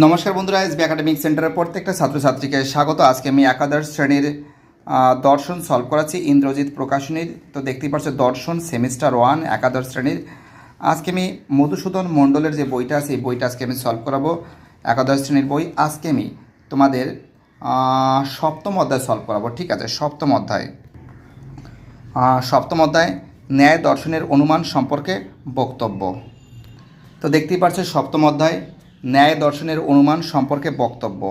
নমস্কার বন্ধুরা SB academic সেন্টারের প্রত্যেকটা ছাত্রছাত্রীকে স্বাগত। আজকে আমি একাদশ শ্রেণির দর্শন সলভ করাচ্ছি ইন্দ্রজিৎ প্রকাশনীর। তো দেখতেই পাচ্ছ, দর্শন সেমিস্টার ওয়ান একাদশ শ্রেণির। আজকে আমি মধুসূদন মণ্ডলের যে বইটা আছে, এই বইটা আজকে আমি সলভ করাবো। একাদশ শ্রেণির বই আজকে আমি তোমাদের সপ্তম অধ্যায় সলভ করাবো, ঠিক আছে? সপ্তম অধ্যায়। সপ্তম অধ্যায়, ন্যায় দর্শনের অনুমান সম্পর্কে বক্তব্য। তো দেখতেই পাচ্ছ, সপ্তম অধ্যায় ন্যায় দর্শনের অনুমান সম্পর্কে বক্তব্য।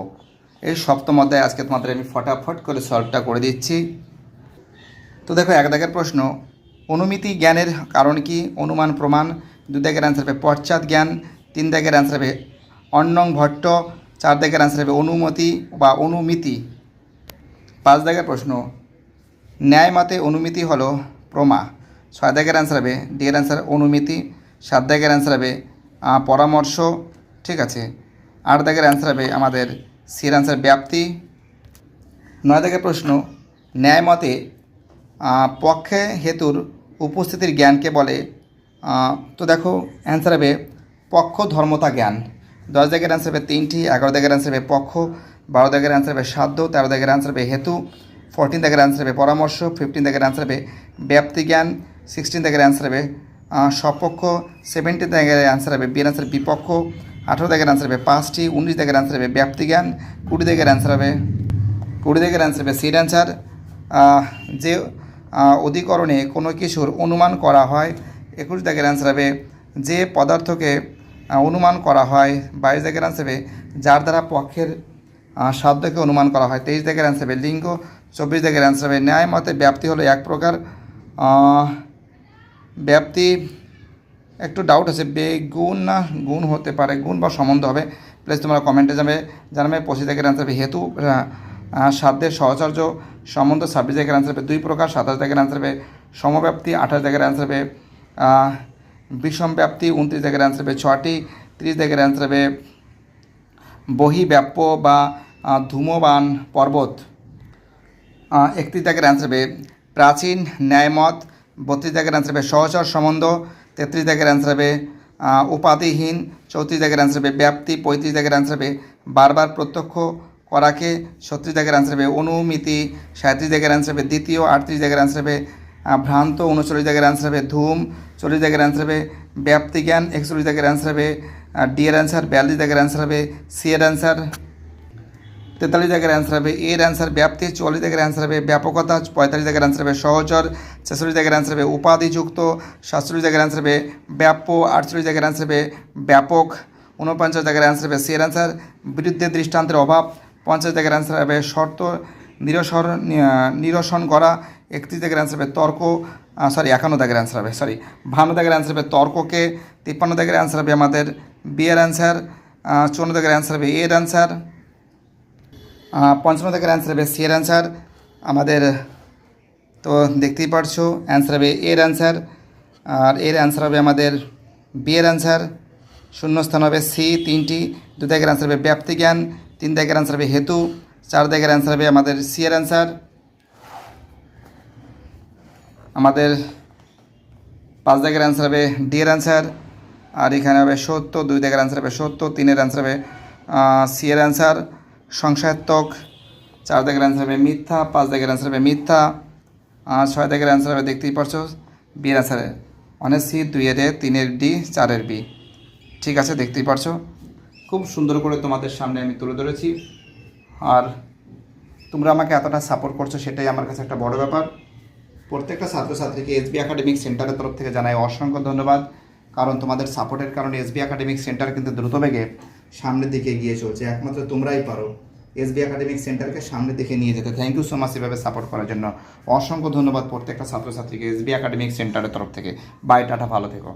এই সপ্তম অধ্যায় আজকে তোমাদের আমি ফটাফট করে সলভটা করে দিচ্ছি। তো দেখো, এক দাগের প্রশ্ন, অনুমিতি জ্ঞানের কারণ কি? অনুমান, প্রমাণ। দু দাগের অ্যান্সার হবে পশ্চাৎ জ্ঞান, তিন দাগের অ্যান্সার হবে অন্নং ভট্ট, চার দাগের অ্যান্সার হবে অনুমতি বা অনুমিতি। পাঁচ দাগের প্রশ্ন, ন্যায় মতে অনুমিতি হলো প্রমা। ছয় দাগের অ্যান্সার হবে ডি এর অ্যান্সার অনুমিতি। সাত দাগের অ্যান্সার হবে পরামর্শ। ঠিক আছে। আট দাগের অ্যান্সার হবে আমাদের সি এর অ্যান্সার ব্যাপ্তি। নয় দাগের প্রশ্ন ন্যায় মতে পক্ষে হেতুর উপস্থিতির জ্ঞানকে বলে। তো দেখো অ্যান্সার হবে পক্ষ, ধর্মতা, জ্ঞান। দশ দাগের অ্যান্সার হবে তিনটি, এগারো দাগের অ্যান্সার হবে পক্ষ, বারো দাগের অ্যান্সার হবে সাধ্য, তেরো দাগের অ্যান্সার হবে হেতু ফোরটিন দাগের অ্যান্সার হবে পরামর্শ ফিফটিন দাগের অ্যান্সার হবে ব্যাপ্তি জ্ঞান সিক্সটিন দাগের অ্যান্সার হবে সপক্ষ সেভেন্টিন দাগের অ্যান্সার হবে বিয়ের অ্যান্সার বিপক্ষ আঠেরো দাগের অ্যান্সার হবে, পাঁচটি, উনিশ দাগের অ্যান্সার হবে ব্যাপ্তি জ্ঞান, কুড়ি দাগের অ্যান্সার হবে, কুড়ি দাগের অ্যান্সার হবে সির অ্যান্সার যে অধিকরণে কোনো কিছুর অনুমান করা হয়, একুশ দাগের অ্যান্সার হবে যে পদার্থকে অনুমান করা হয়, বাইশ দাগের অ্যান্সার হবে যার দ্বারা পক্ষের সাধ্যকে অনুমান করা হয়, তেইশ দাগের অ্যান্সার হবে লিঙ্গ, চব্বিশ দাগের অ্যান্সার হবে ন্যায় মতে ব্যাপ্তি হলো এক প্রকার ব্যাপ্তি একটু ডাউট আছে বে গুণ না, গুণ হতে পারে, গুণ বা সম্বন্ধ হবে। প্লিজ তোমরা কমেন্টে যাবে জানাবে পঁচিশ দাগের অ্যান্সার হবে হেতু সাধ্যের সহচর্য, সম্বন্ধ ছাব্বিশ দাগের অ্যান্সার হবে দুই প্রকার, সাতাশ দাগের অ্যান্সার হবে সমব্যাপ্তি, আঠাশ দাগের অ্যান্সার হবে বিষম ব্যাপ্তি, উনত্রিশ দাগের অ্যান্সার হবে ছটি ত্রিশ দাগের অ্যান্সার হবে বহিব্যাপ্য বা ধূমবান পর্বত। একত্রিশ দাগের অ্যান্সার হবে প্রাচীন, ন্যায়মত, বত্রিশ দাগের অ্যান্সার হবে সহচর সম্বন্ধ তেত্রিশ দাগের অ্যান্সার হবে উপাধিহীন চৌত্রিশ দাগের অ্যান্সার হবে ব্যাপ্তি পঁয়ত্রিশ দাগের অ্যান্সার হবে বারবার প্রত্যক্ষ করাকে ছত্রিশ দাগের অ্যান্সার হবে অনুমিতি সাঁত্রিশ দাগের অ্যান্সার হবে দ্বিতীয় আটত্রিশ দাগের অ্যান্সার হবে ভ্রান্ত উনচল্লিশ দাগের অ্যান্সার হবে ধূম চল্লিশ দাগের অ্যান্সার হবে ব্যাপ্তি জ্ঞান একচল্লিশ দাগের অ্যান্সার হবে ডি এর অ্যান্সার বিয়াল্লিশ দাগের অ্যান্সার হবে সি এর অ্যান্সার তেতাল্লিশ জায়গার অ্যান্সার হবে এর অ্যান্সার ব্যাপ্তি চুয়াল্লিশ জায়গার অ্যান্সার হবে ব্যাপকতা পঁয়তাল্লিশ জায়গার অ্যান্সার হবে সহচর ছেচল্লিশ জায়গার অ্যান্সার হবে উপাধিযুক্ত সাতচল্লিশ জায়গার অ্যান্সার হবে ব্যাপ্য আটচল্লিশ জায়গার অ্যান্সার হবে ব্যাপক ঊনপঞ্চাশ জায়গার অ্যান্সার হবে সি এর অ্যান্সার বিরুদ্ধে দৃষ্টান্তের অভাব পঞ্চাশ জায়গার অ্যান্সার হবে শর্ত নিরসন নিরসন করা একত্রিশ জায়গার অ্যান্সার হবে তর্ক সরি একান্ন দাগের অ্যান্সার হবে সরি বাহান্ন দাগের অ্যান্সার হবে তর্ককে তিপ্পান্ন দাগের অ্যান্সার হবে আমাদের বি এর অ্যান্সার চুয়ান্ন দাগের অ্যান্সার হবে এর অ্যান্সার পঞ্চম থেকে অ্যান্সার হবে সি এর অ্যান্সার আমাদের, তো দেখতেই পারছ অ্যান্সার হবে এর অ্যান্সার আর এর অ্যান্সার হবে আমাদের বি এর অ্যান্সার শূন্যস্থান হবে সি তিনটি। দু দাগের অ্যান্সার হবে ব্যাপ্তি জ্ঞান, তিন দাগের অ্যান্সার হবে হেতু। চার দাগের অ্যান্সার হবে আমাদের সি এর অ্যান্সার আমাদের পাঁচ দাগের অ্যান্সার হবে ডি এর অ্যান্সার আর এখানে হবে সত্য দুই দাগের অ্যান্সার হবে সত্য তিনের অ্যান্সার হবে সি এর অ্যান্সার সংসারাত্মক চার দাগের অ্যান্সার হবে মিথ্যা, পাঁচ দাগের অ্যান্সার হবে মিথ্যা, আর ছয় দাগের অ্যান্সার হবে দেখতেই পারছ বি এর অ্যান্সার অনেক সি দুইয়ের এ তিনের ডি চারের বি ঠিক আছে, দেখতেই পারছ। খুব সুন্দর করে তোমাদের সামনে আমি তুলে ধরেছি। আর তোমরা আমাকে এতটা সাপোর্ট করছ, সেটাই আমার কাছে একটা বড় ব্যাপার। প্রত্যেকটা ছাত্রছাত্রীকে এসবি একাডেমিক সেন্টারের তরফ থেকে জানাই অসংখ্য ধন্যবাদ। কারণ তোমাদের সাপোর্টের কারণে এসবি একাডেমিক সেন্টার কিন্তু দ্রুতবেগে সামনের দিকে এগিয়ে চলছে, একমাত্র তোমরাই পারো। এসবি একাডেমিক সেন্টারকে সামনে দেখে নিয়ে যেতে। থ্যাংক ইউ সো মাচ এভাবে সাপোর্ট করার জন্য। অসংখ্য ধন্যবাদ প্রত্যেকটা ছাত্রছাত্রীকে এসবি একাডেমিক সেন্টারের তরফ থেকে। বাই টাটা, ভালো থেকো।